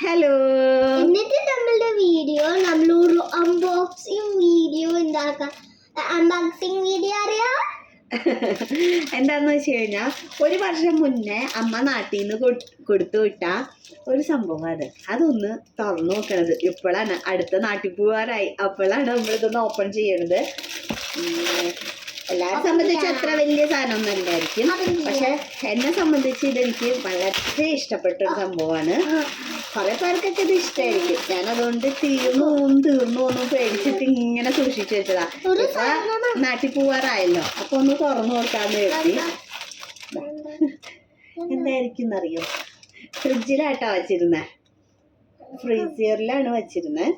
Hello എന്നിട്ട് നമ്മളുടെ video നമ്മൾ ഒരു അൺബോക്സിംഗ് വീഡിയോ ഉണ്ടാക്കാം. അൺബോക്സിംഗ് വീഡിയോ അറിയാ? എന്താന്ന് വെച്ച് കഴിഞ്ഞാൽ ഒരു വർഷം മുന്നേ അമ്മ നാട്ടിൽ നിന്ന് കൊടുത്തു വിട്ട ഒരു സംഭവം അത് അതൊന്ന് തുറന്നു നോക്കണത്. ഇപ്പോഴാണ് അടുത്ത നാട്ടിൽ പോവാറായി. അപ്പോഴാണ് നമ്മളിതൊന്ന് ഓപ്പൺ ചെയ്യണത്. എല്ലാവരെ സംബന്ധിച്ച് അത്ര വലിയ സാധനമൊന്നും അല്ലായിരിക്കും പക്ഷെ എന്നെ സംബന്ധിച്ച് ഇതെനിക്ക് വളരെ ഇഷ്ടപ്പെട്ട ഒരു സംഭവമാണ്. കുറെ പേർക്കൊക്കെ ഇത് ഇഷ്ടമായിരിക്കും. ഞാൻ അതുകൊണ്ട് തീർന്നു പോകും തീർന്നു പേടിച്ചിട്ട് ഇങ്ങനെ സൂക്ഷിച്ചു വെച്ചതാ. നാട്ടിൽ പോവാറായല്ലോ. അപ്പൊ ഒന്ന് തുറന്നു നോക്കാന്ന് കരുതി. എന്തായിരിക്കും അറിയോ ഫ്രിഡ്ജിലാട്ടോ വച്ചിരുന്നേ. ഫ്രീസിയറിലാണ് വെച്ചിരുന്നത്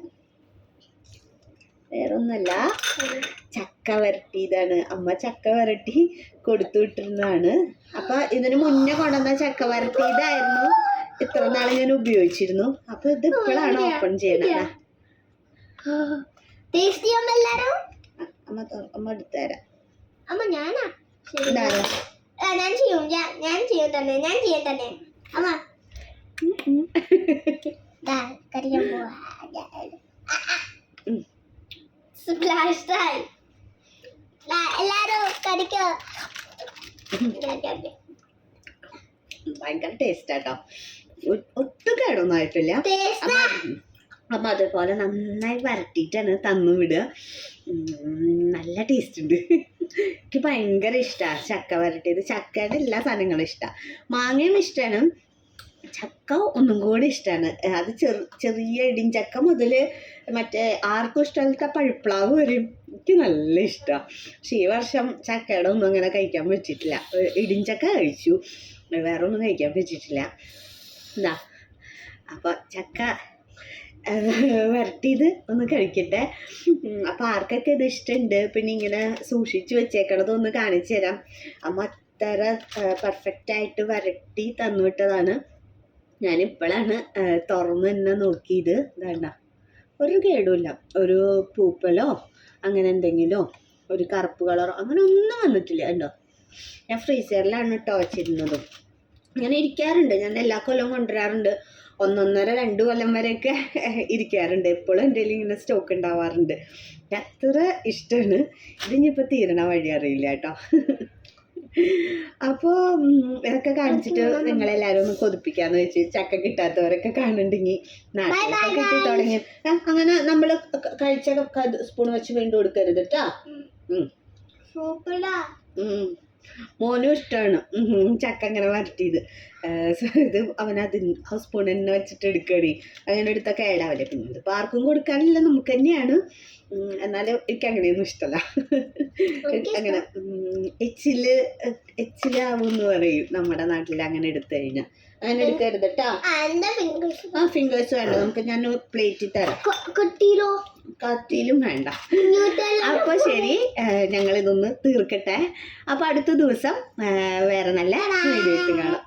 വേറൊന്നല്ല ചക്ക വരട്ടിയതാണ്. അമ്മ ചക്ക വരട്ടി കൊടുത്തു വിട്ടിരുന്നതാണ്. അപ്പൊ ഇതിന് മുന്നേ കൊണ്ടുവന്ന ചക്ക വരട്ടിയതായിരുന്നു ഇത്ര നാൾ ഞാൻ ഉപയോഗിച്ചിരുന്നു. അപ്പൊ ഇത് ഇപ്പോഴാണ് ഓപ്പൺ ചെയ്യണത് അമ്മ അമ്മ എടുത്തുതരാം അമ്മ ഞാനാ? ഞാൻ ചെയ്യും. ഞാൻ ചെയ്യും തന്നെ. ഞാൻ ചെയ്യും തന്നെ. അമ്മ. പോവാ. സ്പ്ലാഷ് ആയി എല്ലാരും കടിക്കോ ഭയങ്കര ടേസ്റ്റ് ആട്ടോ ഒട്ടും കേടൊന്നും ആയിട്ടില്ല അപ്പൊ അതേപോലെ നന്നായി വരട്ടിയിട്ടാണ് തന്നു വിടുക. നല്ല ടേസ്റ്റ് ഉണ്ട്. എനിക്ക് ഭയങ്കര ഇഷ്ടമാണ് ചക്ക വരട്ടിയത്. ചക്കയുടെ എല്ലാ സാധനങ്ങളും ഇഷ്ടമാണ് മാങ്ങയും ഇഷ്ടമാണ് ചക്ക ഒന്നും കൂടി ഇഷ്ടമാണ് അത് ചെറു ചെറിയ ചക്ക മുതൽ മറ്റേ ആർക്കും ഇഷ്ടമല്ലാത്ത പഴുപ്പ്ളാവ് വരും എനിക്ക് നല്ല ഇഷ്ടമാണ് പക്ഷെ ഈ വർഷം ചക്കയുടെ ഒന്നും അങ്ങനെ കഴിക്കാൻ പറ്റിയിട്ടില്ല. ചക്ക കഴിച്ചു. വേറെ ഒന്നും കഴിക്കാൻ പറ്റിയിട്ടില്ല. എന്താ അപ്പോൾ ചക്ക വരട്ടിയത് ഒന്ന് കഴിക്കട്ടെ. അപ്പം ആർക്കൊക്കെ ഇത് ഇഷ്ടമുണ്ട് പിന്നെ ഇങ്ങനെ സൂക്ഷിച്ച് വെച്ചേക്കണത് ഒന്ന് കാണിച്ചു തരാം. അമ്മ അത്ര പെർഫെക്റ്റായിട്ട് വരട്ടി തന്നു തന്നുവിട്ടതാണ് ഞാനിപ്പോഴാണ് തുറന്ന് തന്നെ നോക്കിയത്. വേണ്ട ഒരു കേടുമില്ല ഒരു പൂപ്പലോ അങ്ങനെ എന്തെങ്കിലും ഒരു കറുപ്പ് കളറോ അങ്ങനെ ഒന്നും വന്നിട്ടില്ല കണ്ടോ. ഞാൻ ഫ്രീസറിലാണ് കേട്ടോ വെച്ചിരുന്നതും. ഇങ്ങനെ ഇരിക്കാറുണ്ട്. ഞാൻ എല്ലാ കൊല്ലവും കൊണ്ടുവരാറുണ്ട്. ഒന്നൊന്നര രണ്ട് കൊല്ലം വരെയൊക്കെ ഇരിക്കാറുണ്ട്. എപ്പോഴും എന്റെ ഇങ്ങനെ സ്റ്റോക്ക് ഉണ്ടാവാറുണ്ട്. അത്ര ഇഷ്ടമാണ്. ഇതിനിപ്പോൾ തീരണ വഴി അറിയില്ല കേട്ടോ. അപ്പോൾ ഇതൊക്കെ കാണിച്ചിട്ട് നിങ്ങളെല്ലാവരും ഒന്ന് കൊതിപ്പിക്കാന്ന് വെച്ച് ചക്ക കിട്ടാത്തവരൊക്കെ കാണുന്നുണ്ടെങ്കിൽ നാട്ടിലൊക്കെ കിട്ടി തുടങ്ങി. അങ്ങനെ നമ്മൾ കഴിച്ച സ്പൂൺ വെച്ച് വീണ്ടും കൊടുക്കരുത് കേട്ടോ ഉം. ഉം. മോനും ഇഷ്ടമാണ് ചക്ക അങ്ങനെ വരട്ടിയത്. ഇത് അവനത് ആ സ്പൂൺ തന്നെ വെച്ചിട്ട് എടുക്കണേ. അങ്ങനെ എടുത്താൽ കേടാവില്ല. പിന്നെ ഇപ്പം ആർക്കും കൊടുക്കാനില്ല. നമുക്ക് തന്നെയാണ്. എന്നാലും എനിക്ക് അങ്ങനെയൊന്നും ഇഷ്ടമല്ല അങ്ങനെ എച്ചിൽ എച്ചിലാവും എന്ന് പറയും. നമ്മുടെ നാട്ടിൽ അങ്ങനെ എടുത്തു കഴിഞ്ഞാൽ അങ്ങനെ എടുക്കരുത് കേട്ടോ ആ ഫിംഗേഴ്സ് ആ ഫിംഗേഴ്സ് വേണ്ട. നമുക്ക് ഞാൻ പ്ലേറ്റിൽ തരാം. കൊട്ടിയിലോ കത്തിയിലും വേണ്ട. അപ്പൊ അപ്പോൾ ശരി ഞങ്ങൾ ഇതൊന്ന് തീർക്കട്ടെ. അപ്പോൾ അടുത്ത ദിവസം വേറെ നല്ല വീഡിയോ കാണാം